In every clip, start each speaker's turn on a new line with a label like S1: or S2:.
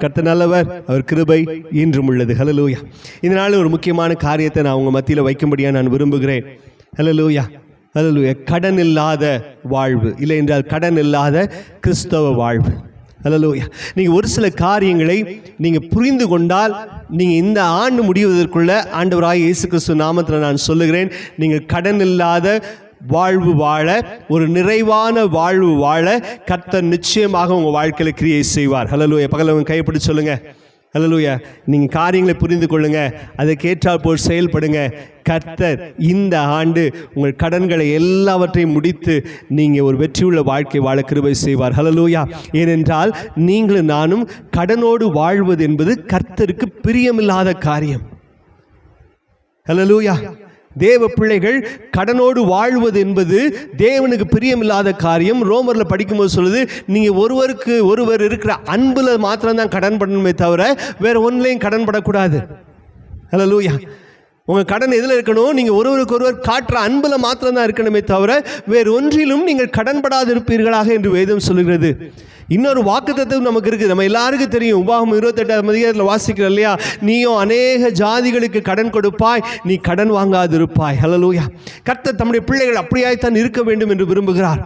S1: கர்த்த நல்லவர் அவர் கிருபை இன்றும் உள்ளது. ஹலலூயா இதனால் ஒரு முக்கியமான காரியத்தை நான் உங்கள் மத்தியில் வைக்கும்படியாக நான் விரும்புகிறேன். ஹலலூயா ஹலலூயா கடன் இல்லாத வாழ்வு. இல்லை என்றால் கடன் இல்லாத கிறிஸ்தவ வாழ்வு. ஹலலூயா நீங்கள் ஒரு சில காரியங்களை நீங்கள் புரிந்து கொண்டால் நீங்கள் இந்த ஆண்டு முடிவதற்குள்ள ஆண்டவராக இயேசு கிறிஸ்து நாமத்தில் நான் சொல்லுகிறேன் நீங்கள் கடன் இல்லாத வாழ்வு வாழ ஒரு நிறைவான வாழ்வு வாழ கர்த்தர் நிச்சயமாக உங்கள் வாழ்க்கையில் கிரியை செய்வார். ஹலலூயா பகலவங்க கைப்பிடி சொல்லுங்க. ஹலலூயா நீங்கள் காரியங்களை புரிந்து கொள்ளுங்க. அதுக்கேற்றால் போல் செயல்படுங்க. கர்த்தர் இந்த ஆண்டு உங்கள் கடன்களை எல்லாவற்றையும் முடித்து நீங்கள் ஒரு வெற்றியுள்ள வாழ்க்கை வாழ கிருபை செய்வார். ஹலலூயா ஏனென்றால் நீங்களும் நானும் கடனோடு வாழ்வது என்பது கர்த்தருக்கு பிரியமில்லாத காரியம். ஹலலூயா தேவ பிள்ளைகள் கடனோடு வாழ்வது என்பது தேவனுக்கு பிரியமில்லாத காரியம். ரோமரில் படிக்கும்போது சொல்லுது நீங்கள் ஒருவருக்கு ஒருவர் இருக்கிற அன்பில் மாத்திரம்தான் கடன் பண்ணணுமே தவிர வேறு ஒன்றிலையும் கடன் படக்கூடாது. ஹலோ லூயா உங்கள் கடன் எதில் இருக்கணும்? நீங்கள் ஒருவருக்கு ஒருவர் காட்டுற அன்பில் மாத்திரம்தான் இருக்கணுமே தவிர வேறு ஒன்றிலும் நீங்கள் கடன்படாது இருப்பீர்களாக என்று வேதம் சொல்லுகிறது. இன்னொரு வாக்குத்தத்தம் நமக்கு இருக்குது. நம்ம எல்லாருக்கும் தெரியும். உபாகம் இருபத்தெட்டாம் அதிகாரத்தில் வாசிக்கிறோம் இல்லையா? நீயும் அநேக ஜாதிகளுக்கு கடன் கொடுப்பாய் நீ கடன் வாங்காது இருப்பாய் ஹலலூயா கர்த்தர் தம்முடைய பிள்ளைகள் அப்படியாய்த்தான் இருக்க வேண்டும் என்று விரும்புகிறார்.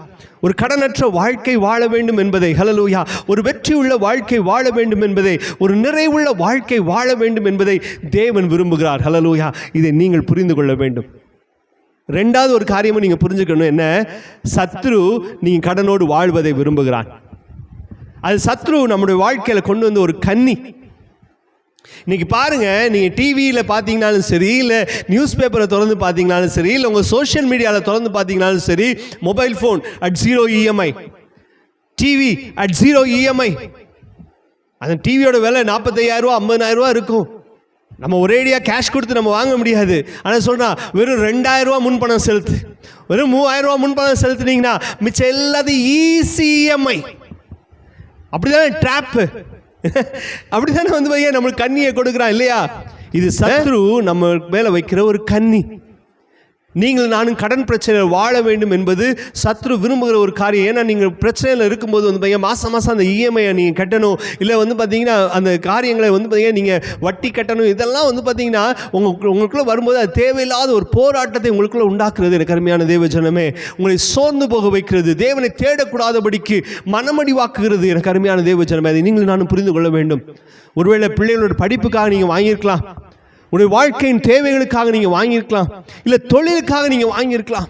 S1: ஒரு கடனற்ற வாழ்க்கை வாழ வேண்டும் என்பதை ஹலலூயா ஒரு வெற்றியுள்ள வாழ்க்கை வாழ வேண்டும் என்பதை ஒரு நிறைவுள்ள வாழ்க்கை வாழ வேண்டும் என்பதை தேவன் விரும்புகிறார் ஹலலூயா இதை நீங்கள் புரிந்து கொள்ள வேண்டும். ரெண்டாவது ஒரு காரியமும் நீங்கள் புரிஞ்சுக்கணும் என்ன? சத்ரு நீங்கள் கடனோடு வாழ்வதை விரும்புகிறான். அது சத்ரு நம்முடைய வாழ்க்கையில் கொண்டு வந்து ஒரு கன்னி. இன்றைக்கி பாருங்க நீங்கள் டிவியில் பார்த்தீங்கனாலும் சரி இல்லை நியூஸ் பேப்பரை திறந்து பார்த்தீங்கனாலும் சரி இல்லை உங்கள் சோஷியல் மீடியாவில் திறந்து பார்த்தீங்கனாலும் சரி mobile phone at zero EMI TV at zero EMI அந்த டிவியோட விலை நாற்பத்தையாயிரரூவா ஐம்பதாயிரரூவா இருக்கும். நம்ம ஒரேடியாக கேஷ் கொடுத்து நம்ம வாங்க முடியாது. ஆனால் சொல்கிறா வெறும் ரெண்டாயிரரூவா முன்பணம் செலுத்து. வெறும் மூவாயிரரூவா முன்பணம் செலுத்துனீங்கன்னா மிச்சம் எல்லாத்தையும் இசிஎம்ஐ அப்படிதானே ட்ராப்பு அப்படிதானே வந்து பையன் நம்மளுக்கு கண்ணியை கொடுக்குறான் இல்லையா? இது சத்ரு நம்ம மேலே வைக்கிற ஒரு கன்னி நீங்கள் நானும் கடன் பிரச்சனையில் வாழ வேண்டும் என்பது சத்ரு விரும்புகிற ஒரு காரியம். ஏன்னா நீங்கள் பிரச்சனையில் இருக்கும்போது வந்து பையன் மாதம் மாதம் அந்த இஎம்ஐயை நீங்கள் கட்டணும். இல்லை வந்து பார்த்தீங்கன்னா அந்த காரியங்களை வந்து பார்த்தீங்கன்னா நீங்கள் வட்டி கட்டணும். இதெல்லாம் வந்து பார்த்தீங்கன்னா உங்களுக்கு உங்களுக்குள்ளே வரும்போது அது தேவையில்லாத ஒரு போராட்டத்தை உங்களுக்குள்ளே உண்டாக்குறது எனக்கு அருமையான தேவ ஜனமே. உங்களை சோர்ந்து போக வைக்கிறது தேவனை தேடக்கூடாதபடிக்கு மனமடிவாக்குகிறது எனக்கு அருமையான தேவ ஜனமே. அதை நீங்கள் நானும் புரிந்து கொள்ள வேண்டும். ஒருவேளை பிள்ளைகளோட படிப்புக்காக நீங்கள் வாங்கியிருக்கலாம். உடைய வாழ்க்கையின் தேவைகளுக்காக நீங்கள் வாங்கியிருக்கலாம். இல்லை தொழிலுக்காக நீங்கள் வாங்கியிருக்கலாம்.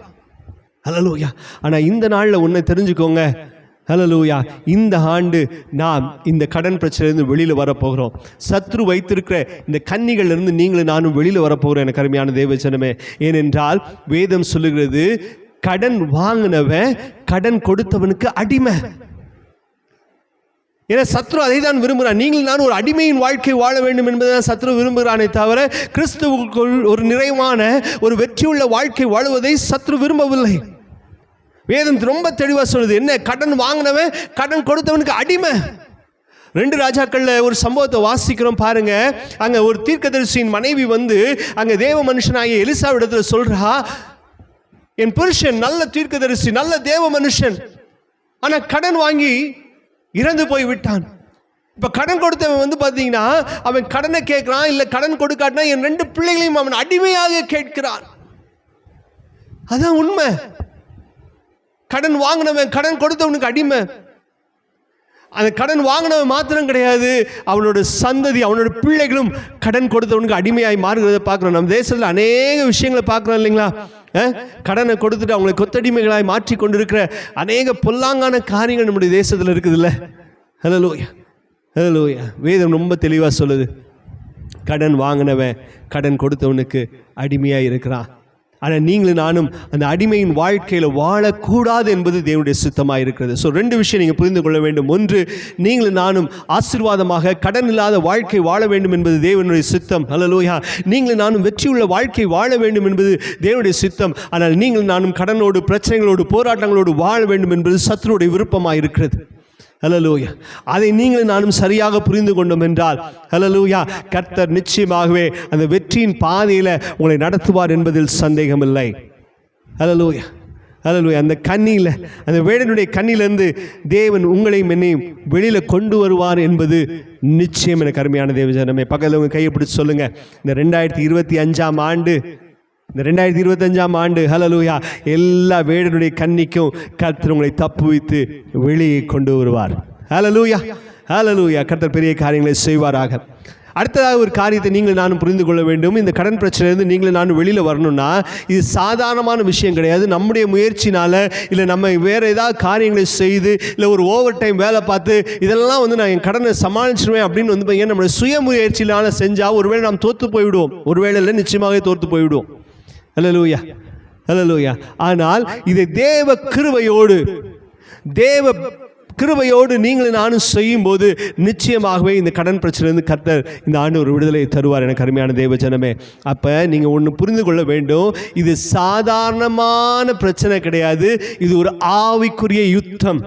S1: ஹலலூயா ஆனால் இந்த நாளில் ஒன்றை தெரிஞ்சுக்கோங்க. ஹலலூயா இந்த ஆண்டு நாம் இந்த கடன் பிரச்சனையிலிருந்து வெளியில் வரப்போகிறோம். சத்ரு வைத்திருக்கிற இந்த கன்னிகளிலிருந்து நீங்களும் நானும் வெளியில் வரப்போகிறோம் எனக்கு அருமையான தேவச்சனமே ஏனென்றால் வேதம் சொல்லுகிறது கடன் வாங்கினவன் கடன் கொடுத்தவனுக்கு அடிமை. ஏன்னா சத்ரு அதை தான் விரும்புகிறான் நீங்கள் நான் ஒரு அடிமையின் வாழ்க்கை வாழ வேண்டும் என்பதை சத்ரு விரும்புகிறானே தவிர கிறிஸ்துவுக்குள் ஒரு நிறைவான ஒரு வெற்றியுள்ள வாழ்க்கை வாழுவதை சத்ரு விரும்பவில்லை. வேதம் ரொம்ப தெளிவாக சொல்லுது என்ன கடன் வாங்கினவன் கடன் கொடுத்தவனுக்கு அடிமை. ரெண்டு ராஜாக்களில் ஒரு சம்பவத்தை வாசிக்கிறோம் பாருங்க. அங்கே ஒரு தீர்க்கதரிசியின் மனைவி வந்து அங்கே தேவ மனுஷனாகிய எலிசாவிடத்துல சொல்கிறா என் புருஷன் நல்ல தீர்க்கதரிசி நல்ல தேவ மனுஷன். ஆனால் கடன் வாங்கி இறந்து போய் விட்டான் இப்போ கடன் கொடுத்தவன் வந்து பார்த்தீங்கன்னா அவன் கடனை கேட்குறான் இல்லை கடன் கொடுக்காட்டினா என் ரெண்டு பிள்ளைகளையும் அவன் அடிமையாக கேட்கிறான். அதான் உண்மை. கடன் வாங்கினவன் கடன் கொடுத்தவனுக்கு அடிமை. அந்த கடன் வாங்கினவன் மாத்திரம் கிடையாது. அவனோட சந்ததி அவனோட பிள்ளைகளும் கடன் கொடுத்தவனுக்கு அடிமையாய் மாறுகிறத பார்க்குறோம். நம்ம தேசத்தில் அநேக விஷயங்களை பார்க்குறோம் இல்லைங்களா? கடனை கொடுத்துட்டு அவங்களை கொத்தடிமைகளாய் மாற்றி கொண்டிருக்கிற அநேக பொல்லாங்கான காரியங்கள் நம்முடைய தேசத்தில் இருக்குதுல்ல. ஹலோ லோயா ஹலோ லோயா வேதம் ரொம்ப தெளிவாக சொல்லுது. கடன் வாங்கினவன் கடன் கொடுத்தவனுக்கு அடிமையாக இருக்கிறான். ஆனால் நீங்களும் நானும் அந்த அடிமையின் வாழ்க்கையில் வாழக்கூடாது என்பது தேவனுடைய சித்தமாக இருக்கிறது. ஸோ ரெண்டு விஷயம் நீங்கள் புரிந்து கொள்ள வேண்டும். ஒன்று நீங்களும் நானும் ஆசீர்வாதமாக கடன் இல்லாத வாழ்க்கை வாழ வேண்டும் என்பது தேவனுடைய சித்தம். ஹalleluya நீங்களும் நானும் வெற்றியுள்ள வாழ்க்கை வாழ வேண்டும் என்பது தேவனுடைய சித்தம். ஆனால் நீங்கள் நானும் கடனோடு பிரச்சனைகளோடு போராட்டங்களோடு வாழ வேண்டும் என்பது சத்துருடைய விருப்பமாக இருக்கிறது. ஹலலூயா அதை நீங்களும் நானும் சரியாக புரிந்து கொண்டோம் என்றால் ஹலலூயா கர்த்தர் நிச்சயமாகவே அந்த வெற்றியின் பாதையில் உங்களை நடத்துவார் என்பதில் சந்தேகமில்லை. ஹலலூயா ஹலலூயா அந்த கண்ணியில் அந்த வேடனுடைய கண்ணிலிருந்து தேவன் உங்களையும் என்னையும் வெளியில் கொண்டு வருவார் என்பது நிச்சயம் எனக்கு அருமையான தேவஜனமே பக்கத்தில் உங்கள் கையை பிடிச்சி சொல்லுங்கள் இந்த ரெண்டாயிரத்தி இருபத்தி அஞ்சாம் ஆண்டு இந்த ரெண்டாயிரத்தி இருபத்தஞ்சாம் ஆண்டு ஹலலூயா எல்லா வேடனுடைய கண்ணிக்கும் கர்த்தர் உங்களை தப்புவித்து வெளியே கொண்டு வருவார். ஹலலூயா ஹலலூயா கர்த்தர் பெரிய காரியங்களை செய்வாராக. அடுத்ததாக ஒரு காரியத்தை நீங்கள் நானும் புரிந்து கொள்ள வேண்டும். இந்த கடன் பிரச்சனையிலேருந்து நீங்களும் நானும் வெளியில் வரணும்னா இது சாதாரணமான விஷயம் கிடையாது. நம்முடைய முயற்சினால் இல்லை நம்ம வேறு ஏதாவது காரியங்களை செய்து இல்லை ஒரு ஓவர் டைம் வேலை பார்த்து இதெல்லாம் வந்து நான் என் கடனை சமாளிச்சிருவேன் அப்படின்னு வந்து பார்த்தீங்கன்னா நம்மளுடைய சுய முயற்சியினால் செஞ்சால் ஒருவேளை நாம் தோற்று போய்விடுவோம். ஒருவேளை இல்லை நிச்சயமாகவே தோற்று போய்விடுவோம். ஹalleluya ஹalleluya ஆனால் இதை தேவ கிருபையோடு தேவ கிருபையோடு நீங்களும் நானும் செய்யும் போது நிச்சயமாகவே இந்த கடன் பிரச்சனையிலிருந்து கர்த்தர் இந்த ஆண்டு ஒரு விடுதலை தருவார் எனக்கு அருமையான தேவஜனமே அப்போ நீங்கள் ஒன்று புரிந்து கொள்ள வேண்டும் இது சாதாரணமான பிரச்சனை கிடையாது இது ஒரு ஆவிக்குரிய யுத்தம்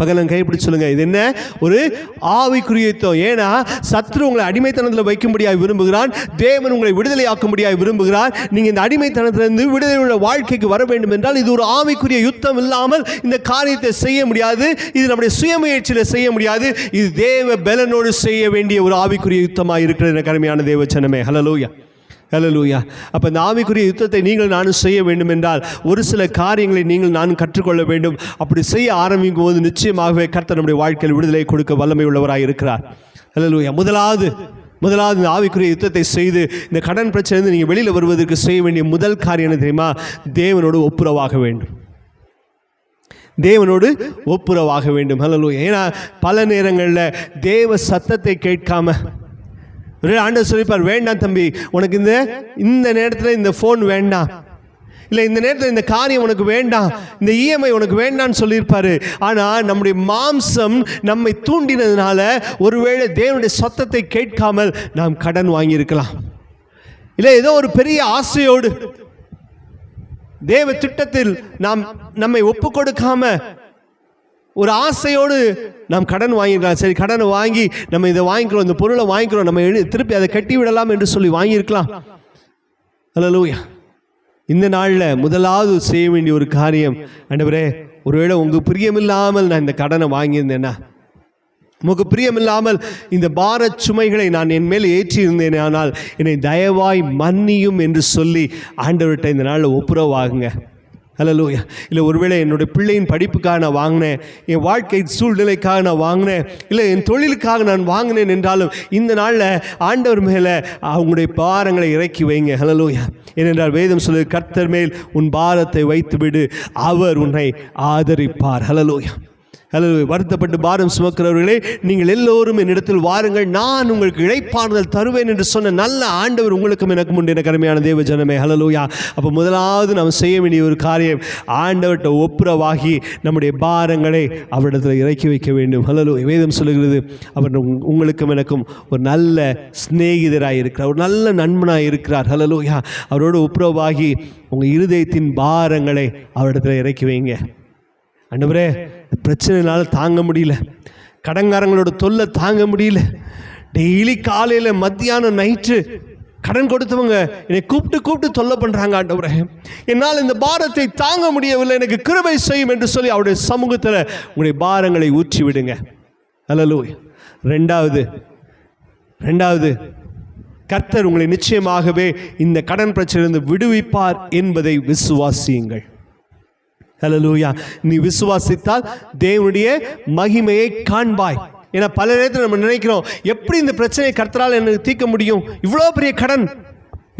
S1: பகலன் கைப்பிடி சொல்லுங்க. இது என்ன? ஒரு ஆவிக்குரிய யுத்தம் ஏன்னா சத்ரு உங்களை அடிமைத்தனத்தில் வைக்கும்படியாக விரும்புகிறான் தேவன் உங்களை விடுதலையாக்கும்படியாக விரும்புகிறார். நீங்கள் இந்த அடிமைத்தனத்திலிருந்து விடுதலையுள்ள வாழ்க்கைக்கு வர வேண்டும் என்றால் இது ஒரு ஆவிக்குரிய யுத்தம் இல்லாமல் இந்த காரியத்தை செய்ய முடியாது. இது நம்முடைய சுயமுயற்சியில் செய்ய முடியாது. இது தேவ பலனோடு செய்ய வேண்டிய ஒரு ஆவிக்குரிய யுத்தமாக இருக்கிறது எனக்கு அருமையான தேவச்சனமே ஹலலூயா ஹலலூயா அப்போ இந்த ஆவிக்குரிய யுத்தத்தை நீங்கள் நானும் செய்ய வேண்டும் என்றால் ஒரு சில காரியங்களை நீங்கள் நானும் கற்றுக்கொள்ள வேண்டும். அப்படி செய்ய ஆரம்பிக்கும் போது நிச்சயமாகவே கர்த்தர் நம்முடைய வாழ்க்கையில் விடுதலை கொடுக்க வல்லமை உள்ளவராக இருக்கிறார். ஹலலூயா முதலாவது முதலாவது இந்த ஆவிக்குரிய யுத்தத்தை செய்து இந்த கடன் பிரச்சனை நீங்கள் வெளியில் வருவதற்கு செய்ய வேண்டிய முதல் காரியம் என்ன தெரியுமா? தேவனோடு ஒப்புரவாக வேண்டும். தேவனோடு ஒப்புரவாக வேண்டும். ஹலலூயா ஏன்னா பல நேரங்களில் தேவ சத்தத்தை கேட்காம ஆண்டவர் சொல்லிப்பார் வேண்டாம் தம்பி உனக்கு இந்த இந்த நேரத்தில் இந்த ஃபோன் வேண்டாம் இல்லை இந்த நேரத்தில் இந்த காரியம் உனக்கு வேண்டாம் இந்த இஎம்ஐ உனக்கு வேண்டாம்னு சொல்லியிருப்பாரு ஆனால் நம்முடைய மாம்சம் நம்மை தூண்டினதுனால ஒருவேளை தேவனுடைய சத்தத்தை கேட்காமல் நாம் கடன் வாங்கியிருக்கலாம் இல்லை ஏதோ ஒரு பெரிய ஆசையோடு தேவ திட்டத்தில் நாம் நம்மை ஒப்பு கொடுக்காம ஒரு ஆசையோடு நாம் கடன் வாங்கியிருக்கலாம். சரி கடனை வாங்கி நம்ம இதை வாங்கிக்கிறோம் இந்த பொருளை வாங்கிக்கிறோம் நம்ம எழு திருப்பி அதை கட்டி விடலாம் என்று சொல்லி வாங்கியிருக்கலாம். ஹalleluya இந்த நாளில் முதலாவது செய்ய வேண்டிய ஒரு காரியம் அண்டவரே ஒருவேளை உங்கள் பிரியமில்லாமல் நான் இந்த கடனை வாங்கியிருந்தேன்னா உமக்கு பிரியமில்லாமல் இந்த பார சுமைகளை நான் என் மேல் ஏற்றியிருந்தேன் ஆனால் என்னை தயவாய் மன்னியும் என்று சொல்லி ஆண்டவர்கிட்ட இந்த நாளில் ஒப்புரவாகுங்க. ஹலலூயா இல்லை ஒருவேளை என்னுடைய பிள்ளையின் படிப்புக்காக நான் வாங்கினேன் என் வாழ்க்கை சூழ்நிலைக்காக நான் வாங்கினேன் இல்லை என் தொழிலுக்காக நான் வாங்கினேன் என்றாலும் இந்த நாளில் ஆண்டவர் மேலே அவங்களுடைய பாரங்களை இறக்கி வைங்க. ஹலலூயா ஏனென்றால் வேதம் சொல்லு கர்த்தர் மேல் உன் பாரத்தை வைத்துவிடு அவர் உன்னை ஆதரிப்பார். ஹலலூயா ஹalleluya வருத்தப்பட்டு பாரம் சுமக்கிறவர்களே நீங்கள் எல்லோரும் என்னிடத்தில் வாருங்கள். நான் உங்களுக்கு இழைப்பாறுதல் தருவேன் என்று சொன்ன நல்ல ஆண்டவர் உங்களுக்கும் எனக்கும் உண்டு. என அருமையான தேவ ஜனமே ஹலலூயா அப்போ முதலாவது நாம் செய்ய வேண்டிய ஒரு காரியம் ஆண்டவர்கிட்ட ஒப்புரவாகி நம்முடைய பாரங்களை அவரிடத்தில் இறக்கி வைக்க வேண்டும். ஹலலு வேதம் சொல்லுகிறது அவர் உங்- உங்களுக்கும் எனக்கும் ஒரு நல்ல சிநேகிதராக இருக்கிறார். ஒரு நல்ல நண்பனாக இருக்கிறார். ஹலலூயா அவரோடு ஒப்புரவாகி உங்கள் இருதயத்தின் பாரங்களை அவரிடத்தில் இறக்கி வைங்க. அண்டபுரே பிரச்சனைனால தாங்க முடியல. கடன்காரங்களோட தொல்லை தாங்க முடியல. டெய்லி காலையில் மத்தியானம் நைட்டு கடன் கொடுத்தவங்க என்னை கூப்பிட்டு கூப்பிட்டு தொல்லை பண்ணுறாங்க ஆண்டவரே. என்னால் இந்த பாரத்தை தாங்க முடியவில்லை. எனக்கு கிருபை செய்யும் என்று சொல்லி அவருடைய சமூகத்தில் உங்களுடைய பாரங்களை ஊற்றி விடுங்க. ஹalleluya ரெண்டாவது ரெண்டாவது கர்த்தர் உங்களை நிச்சயமாகவே இந்த கடன் பிரச்சனையிலிருந்து விடுவிப்பார் என்பதை விசுவாசியுங்கள். ஹலலூயா நீ விசுவாசித்தால் தேவனுடைய மகிமையை காண்பாய். ஏன்னா பல நேரத்தில் நம்ம நினைக்கிறோம் எப்படி இந்த பிரச்சனையை கர்த்தரால் எனக்கு தீர்க்க முடியும்? இவ்வளோ பெரிய கடன்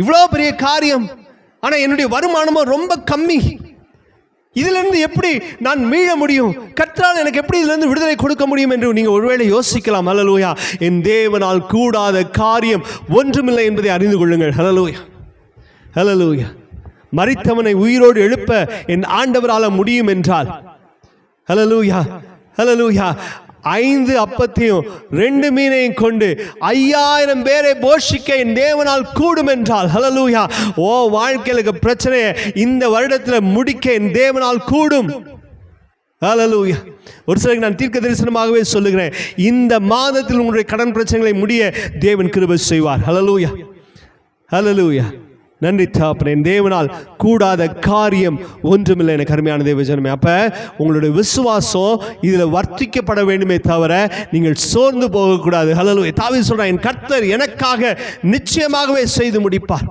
S1: இவ்வளோ பெரிய காரியம். ஆனால் என்னுடைய வருமானமும் ரொம்ப கம்மி. இதிலிருந்து எப்படி நான் மீள முடியும்? கற்றால் எனக்கு எப்படி இதிலிருந்து விடுதலை கொடுக்க முடியும் என்று நீங்கள் ஒருவேளை யோசிக்கலாம். ஹலலூயா என் தேவனால் கூடாத காரியம் ஒன்றுமில்லை என்பதை அறிந்து கொள்ளுங்கள். ஹலலூயா ஹலலூயா மறித்தவனை உயிரோடு எழுப்ப என் ஆண்டவரால முடியும் என்றால். ஹலலூயா ஹலலூயா ஐந்து அப்பத்தையும் ரெண்டு மீனையும் கொண்டு ஐயாயிரம் பேரை போஷிக்க என் தேவனால் கூடும் என்றால். ஹலலூயா ஓ வாழ்க்கையில இருக்க பிரச்சனையை இந்த வருடத்தில் முடிக்க என் தேவனால் கூடும். ஹலலூயா ஒரு சிலருக்கு நான் தீர்க்க தரிசனமாகவே சொல்லுகிறேன். இந்த மாதத்தில் உங்களுடைய கடன் பிரச்சனைகளை முடிய தேவன் கிருபை செய்வார். ஹலலூயா ஹலலூயா நன்றி தாப்பனே. என் தேவனால் கூடாத காரியம் ஒன்றுமில்லை எனக்கு அருமையான தேவ ஜனமே. அப்போ உங்களுடைய விசுவாசம் இதில் வர்த்திக்கப்பட வேண்டுமே தவிர நீங்கள் சோர்ந்து போகக்கூடாது. ஹலோ தாவி சொல்கிறேன் என் கர்த்தர் எனக்காக நிச்சயமாகவே செய்து முடிப்பார்.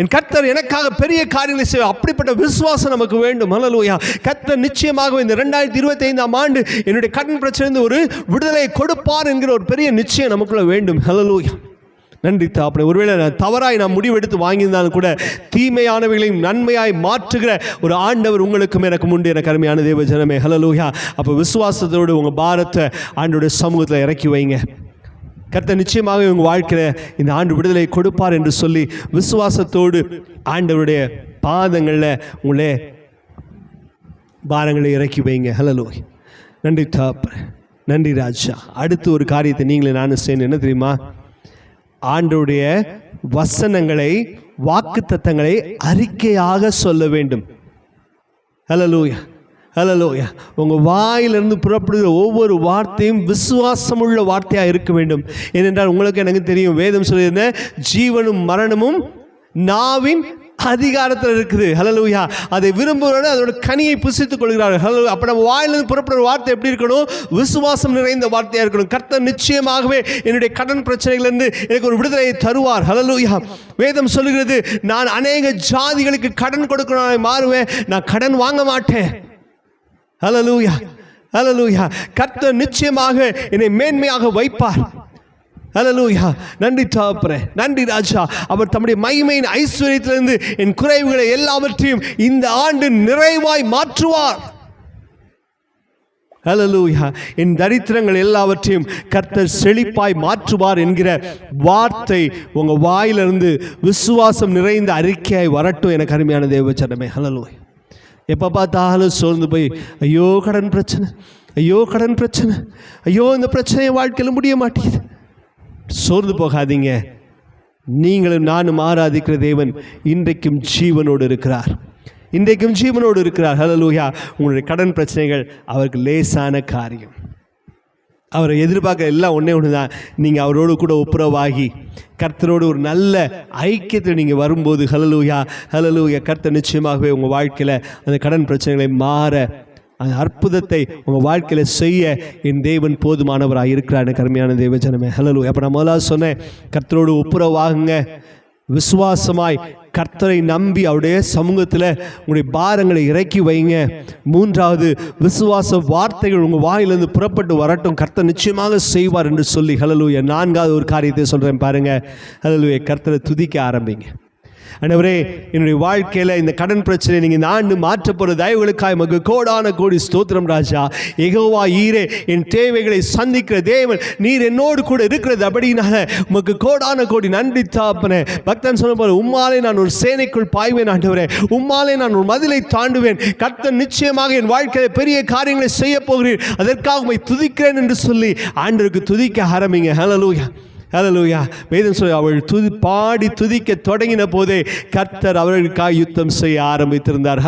S1: என் கர்த்தர் எனக்காக பெரிய காரியங்களை செய்வ அப்படிப்பட்ட விசுவாசம் நமக்கு வேண்டும். ஹலலூயா கர்த்தர் நிச்சயமாக இந்த ரெண்டாயிரத்தி இருபத்தி ஐந்தாம் ஆண்டு என்னுடைய கடன் பிரச்சனை ஒரு விடுதலை கொடுப்பார் என்கிற ஒரு பெரிய நிச்சயம் நமக்குள்ள வேண்டும். ஹலலூயா நன்றி தாப்பனே. ஒருவேளை நான் தவறாய் நான் முடிவெடுத்து வாங்கியிருந்தாலும் கூட தீமையானவைகளையும் நன்மையாய் மாற்றுகிற ஒரு ஆண்டவர் உங்களுக்கும் எனக்கும் உண்டு எனக்கு கருமையான தேவ ஜனமே. ஹலலூயா அப்போ விசுவாசத்தோடு உங்கள் பாரத்தை ஆண்டோடைய சமூகத்தில் இறக்கி வைங்க. கர்த்த நிச்சயமாக உங்கள் வாழ்க்கையில் இந்த ஆண்டு விடுதலை கொடுப்பார் என்று சொல்லி விசுவாசத்தோடு ஆண்டவருடைய பாதங்களில் உங்களே பாரங்களை இறக்கி வைங்க. ஹலலோய் நன்றி தாப் நன்றி ராஜா. அடுத்து ஒரு காரியத்தை நீங்களே நானும் செய்யணும். என்ன தெரியுமா? ஆண்டுடைய வசனங்களை வாக்குத்தத்தங்களை அறிக்கையாக சொல்ல வேண்டும். ஹலலூயா ஹலலூயா உங்கள் வாயிலிருந்து புறப்படுகிற ஒவ்வொரு வார்த்தையும் விசுவாசமுள்ள வார்த்தையாக இருக்க வேண்டும். ஏனென்றால் உங்களுக்கு எனக்கு தெரியும் வேதம் சொல்லியிருந்த ஜீவனும் மரணமும் நாவின் அதிகாரத்தில் இருக்குது. ஹலலூயா அதை விரும்புகிறோட அதோட கனியை புசித்துக் கொள்கிறார்கள். ஹலோ அப்போ நம்ம வாயிலிருந்து புறப்படுற வார்த்தை எப்படி இருக்கணும்? விசுவாசம் நிறைந்த வார்த்தையாக இருக்கணும். கர்த்தர் நிச்சயமாகவே என்னுடைய கடன் பிரச்சனைகளிலிருந்து எனக்கு ஒரு விடுதலையை தருவார். ஹலலூயா வேதம் சொல்லுகிறது நான் அநேக ஜாதிகளுக்கு கடன் கொடுக்கணும் மாறுவேன். நான் கடன் வாங்க மாட்டேன். ஹலலூயா ஹலலூயா கர்த்தர் நிச்சயமாக என்னை மேன்மையாக வைப்பார். ஹலலூயா நன்றி தாப்பரே. நன்றி ராஜா. அவர் தம்முடைய மகிமையின் ஐஸ்வர்யத்திலிருந்து என் குறைவுகளை எல்லாவற்றையும் இந்த ஆண்டு நிறைவாய் மாற்றுவார். ஹலலூயா என் தரித்திரங்கள் எல்லாவற்றையும் கர்த்தர் செழிப்பாய் மாற்றுவார் என்கிற வார்த்தை உங்கள் வாயிலிருந்து விசுவாசம் நிறைந்த அறிக்கையாய் வரட்டும் எனக்கு அருமையான தேவச்சரமே ஹலலூய் எப்போ பார்த்தாலும் சோர்ந்து போய் ஐயோ கடன் பிரச்சனை. ஐயோ கடன் பிரச்சனை. ஐயோ இந்த பிரச்சனை வாழ்க்கையில் முடிய மாட்டேங்குது. சோர்ந்து போகாதீங்க. நீங்களும் நானும் ஆராதிக்கிற தேவன் இன்றைக்கும் ஜீவனோடு இருக்கிறார். இன்றைக்கும் ஜீவனோடு இருக்கிறார். ஹலலூயா உங்களுடைய கடன் பிரச்சனைகள் அவருக்கு லேசான காரியம். அவரை எதிர்பார்க்க எல்லாம் ஒன்றே ஒன்று தான். நீங்கள் அவரோடு கூட ஒப்புரவாகி கர்த்தரோடு ஒரு நல்ல ஐக்கியத்தில் நீங்கள் வரும்போது ஹலலூயா ஹலலூயா கர்த்தர் நிச்சயமாகவே உங்கள் வாழ்க்கையில் அந்த கடன் பிரச்சனைகளை மாற அந்த அற்புதத்தை உங்கள் வாழ்க்கையில் செய்ய என் தேவன் போதுமானவராக இருக்கிறான்னு கருமையான தேவ ஜனமே. ஹலலு அப்போ நான் முதலாவது சொன்னேன் கர்த்தரோடு ஒப்புரவாகுங்க. விசுவாசமாய் கர்த்தரை நம்பி அவருடைய சமூகத்தில் உங்களுடைய பாரங்களை இறக்கி வைங்க. மூன்றாவது விசுவாச வார்த்தைகள் உங்கள் வாயிலிருந்து புறப்பட்டு வரட்டும். கர்த்தர் நிச்சயமாக செய்வார் என்று சொல்லி. ஹலலூய நான்காவது ஒரு காரியத்தை சொல்கிறேன் பாருங்கள் ஹலலூய கர்த்தரை துதிக்க ஆரம்பிங்க. அண்டவரே என்னுடைய வாழ்க்கையில் இந்த கடன் பிரச்சனை நீங்கள் இந்த ஆண்டு மாற்ற தயவுகளுக்காக மகு கோடான கோடி ஸ்தோத்திரம் ராஜா. எகோவா ஈரே என் தேவைகளை சந்திக்கிற தேவன் நீர் என்னோடு கூட இருக்கிறது அப்படினால உமக்கு கோடான கோடி நன்றி தாப்பனே. பக்தன் சொன்ன போல உம்மாலே நான் ஒரு சேனைக்குள் பாய்வேன் ஆண்டவரே. உம்மாலே நான் ஒரு மதிலை தாண்டுவேன். கர்த்தன் நிச்சயமாக என் வாழ்க்கையில் பெரிய காரியங்களை செய்ய போகிறேன் அதற்காக உண்மை துதிக்கிறேன் என்று சொல்லி ஆண்டருக்கு துதிக்க ஆரம்பிங்க. ஹலலூயா ஹலலூயா வேதம் சொல்லி அவள் துதி பாடி துதிக்க தொடங்கின போதே கர்த்தர் அவர்களுக்காக யுத்தம் செய்ய ஆரம்பித்திருந்தார்.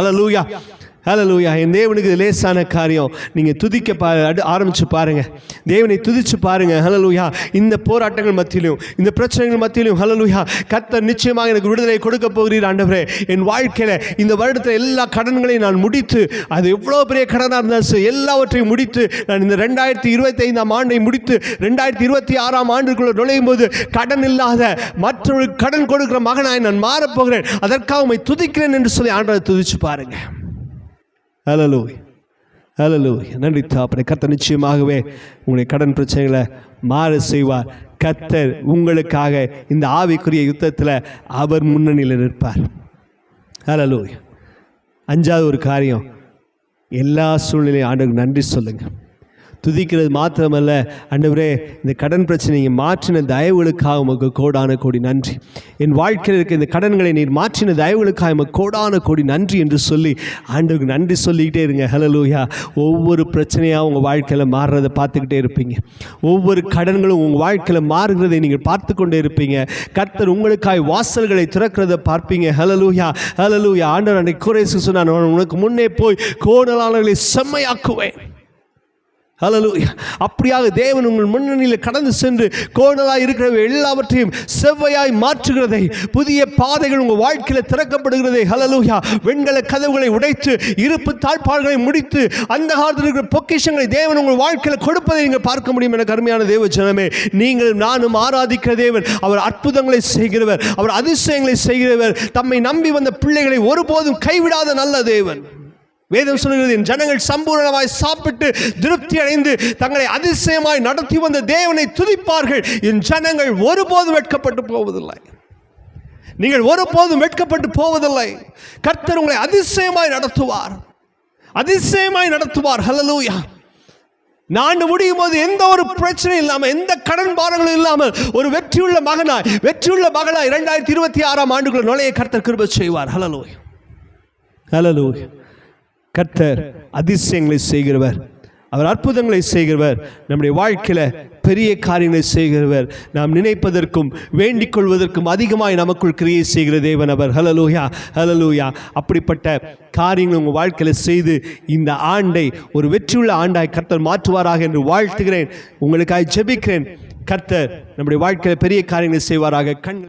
S1: ஹலோ ஹalleluya என் தேவனுக்கு இது லேசான காரியம். நீங்கள் துதிக்க பா ஆரம்பித்து பாருங்கள் தேவனை தேவனை பாருங்கள் ஹலோ ஹalleluya இந்த போராட்டங்கள் மத்தியிலும் இந்த பிரச்சனைகள் மத்தியிலும் ஹalleluya கத்தர் நிச்சயமாக எனக்கு விடுதலை கொடுக்க போகிறீர் ஆண்டவரே. என் வாழ்க்கையில் இந்த வருடத்தில் எல்லா கடன்களையும் நான் முடித்து அது எவ்வளோ பெரிய கடனாக இருந்தாலும் சரி எல்லாவற்றையும் முடித்து நான் இந்த ரெண்டாயிரத்தி இருபத்தி ஐந்தாம் ஆண்டை முடித்து ரெண்டாயிரத்தி இருபத்தி ஆறாம் ஆண்டுக்குள்ளே நுழையும் போது கடன் இல்லாத மற்றொரு கடன் கொடுக்கிற மகனாய் நான் மாறப்போகிறேன் அதற்காக உண்மை துதிக்கிறேன் என்று சொல்லி ஆண்டவரை துதிச்சு பாருங்கள் ஹலலூய் ஹலலூய் நன்றி தாப்பனை கத்த நிச்சயமாகவே உங்களுடைய கடன் பிரச்சனைகளை மாற செய்வார். கத்தர் உங்களுக்காக இந்த ஆவிக்குரிய யுத்தத்தில் அவர் முன்னணியில் நிற்பார். ஹலலூய் அஞ்சாவது ஒரு காரியம் எல்லா சூழ்நிலையும் ஆண்டுக்கு நன்றி சொல்லுங்கள் துதிக்கிறது மாத்திரமல்ல. ஆண்டவரே இந்த கடன் பிரச்சனையை மாற்றின தயவுகளுக்காக உமக்கு கோடான கோடி நன்றி. என் வாழ்க்கையில் இருக்க இந்த கடன்களை நீர் மாற்றின தயவுகளுக்காக உமக்கு கோடான கோடி நன்றி என்று சொல்லி ஆண்டவருக்கு நன்றி சொல்லிக்கிட்டே இருங்க. ஹலலூயா ஒவ்வொரு பிரச்சனையாக உங்கள் வாழ்க்கையில் மாறுறதை பார்த்துக்கிட்டே இருப்பீங்க. ஒவ்வொரு கடன்களும் உங்கள் வாழ்க்கையில் மாறுகிறதை நீங்கள் பார்த்து கொண்டே இருப்பீங்க. கர்த்தர் உங்களுக்காய் வாசல்களை திறக்கிறத பார்ப்பீங்க. ஹலலூயா ஹலலூயா ஆண்டவர் அன்றைக்கு குறைசு சொன்னான் "நான் உனக்கு முன்னே போய் கோடலாளர்களை செம்மையாக்குவேன். ஹalleluya அப்படியாக தேவன் உங்கள் முன்னணியில் கடந்து சென்று கோணலாய் இருக்கிற எல்லாவற்றையும் செவ்வையாய் மாற்றுகிறதை புதிய பாதைகள் உங்கள் வாழ்க்கையில் திறக்கப்படுகிறதை ஹலலூயா வெண்கல கதவுகளை உடைத்து இருப்பு தாழ்பாடுகளை முடித்து அந்த காலத்தில் இருக்கிற பொக்கிஷங்களை தேவன் உங்கள் வாழ்க்கையில் கொடுப்பதை நீங்கள் பார்க்க முடியும் என கருமையான தேவ ஜனமே. நீங்கள் நானும் ஆராதிக்கிற தேவன். அவர் அற்புதங்களை செய்கிறவர். அவர் அதிசயங்களை செய்கிறவர். தம்மை நம்பி வந்த பிள்ளைகளை ஒருபோதும் கைவிடாத நல்ல தேவன். வேதம் சொல்கிறது என் ஜனங்கள் சம்பூரணமாய் சாப்பிட்டு திருப்தி அடைந்து தங்களை அதிசயமாய் நடத்தி வந்த தேவனை துதிப்பார்கள். என் ஜனங்கள் ஒருபோதும் வெட்கப்பட்டு போவதில்லை. நீங்கள் ஒருபோதும் வெட்கப்பட்டு போவதில்லை. கர்த்தர் உங்களை அதிசயமாய் நடத்துவார். அதிசயமாய் நடத்துவார். ஹலலூயா நான் முடியும் போது எந்த ஒரு பிரச்சனையும் இல்லாமல் எந்த கடன் பாரங்களும் இல்லாமல் ஒரு வெற்றியுள்ள மகனாய் வெற்றியுள்ள மகனாய் இரண்டாயிரத்தி இருபத்தி ஆறாம் ஆண்டுக்குள்ள நுழைய கர்த்தர் கிருப செய்வார். ஹalleluya. ஹalleluya. கர்த்தர் அதிசயங்களை செய்கிறவர். அவர் அற்புதங்களை செய்கிறவர். நம்முடைய வாழ்க்கையில் பெரிய காரியங்களை செய்கிறவர். நாம் நினைப்பதற்கும் வேண்டிக் கொள்வதற்கும் அதிகமாய் நமக்குள் கிரியை செய்கிற தேவன் அவர். ஹலலூயா ஹலலூயா அப்படிப்பட்ட காரியங்களை உங்கள் வாழ்க்கையில் செய்து இந்த ஆண்டை ஒரு வெற்றியுள்ள ஆண்டாய் கர்த்தர் மாற்றுவாராக என்று வாழ்த்துகிறேன். உங்களுக்காக ஜெபிக்கிறேன். கர்த்தர் நம்முடைய வாழ்க்கையில் பெரிய காரியங்களை செய்வாராக. கண்